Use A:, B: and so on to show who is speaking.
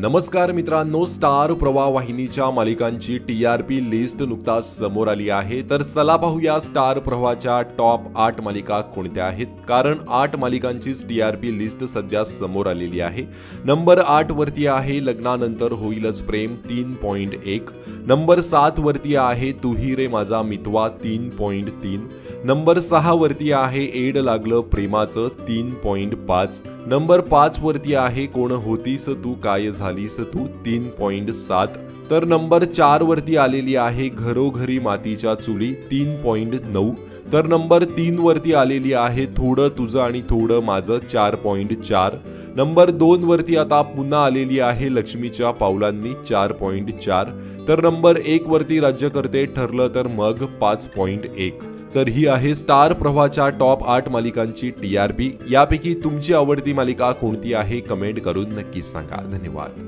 A: नमस्कार मित्रांनो स्टार प्रवाह वाहिनीच्या मालिकांची टी आर पी लिस्ट नुकताच समोर आली आहे. तर चला पाहूया स्टार प्रवाहाच्या टॉप आठ मालिका कोणत्या आहेत. कारण आठ मालिकांचीच टी आर पी लिस्ट सध्या समोर आलेली आहे. नंबर आठ वरती आहे लग्नानंतर होईलच प्रेम तीन पॉईंट एक. नंबर सात वरती आहे तुही रे माझा मितवा तीन पॉईंट तीन. नंबर सहा वरती आहे एड लागलं प्रेमाचं तीन पॉईंट पाच. नंबर पाच वरती आहे कोण होतीस तू काय झालीस तू? तीन पॉईंट सात. तर नंबर चार वरती आलेली आहे घरोघरी मातीच्या चुली तीन पॉईंट नऊ. तर नंबर तीन वरती आलेली आहे थोडं तुझं आणि थोडं माझं चार पॉईंट चार. नंबर दोन वरती आता पुन्हा आलेली आहे लक्ष्मीच्या पावलांनी चार पॉईंट चार. तर नंबर एक वरती राज्यकर्ते ठरलं तर मग पाच पॉईंट एक. तर ही आहे स्टार प्रवाहाच्या टॉप आठ मालिकांची टी आर पी. यापैकी तुमची आवडती मालिका कोणती आहे? कमेंट करून नक्कीच सांगा. धन्यवाद.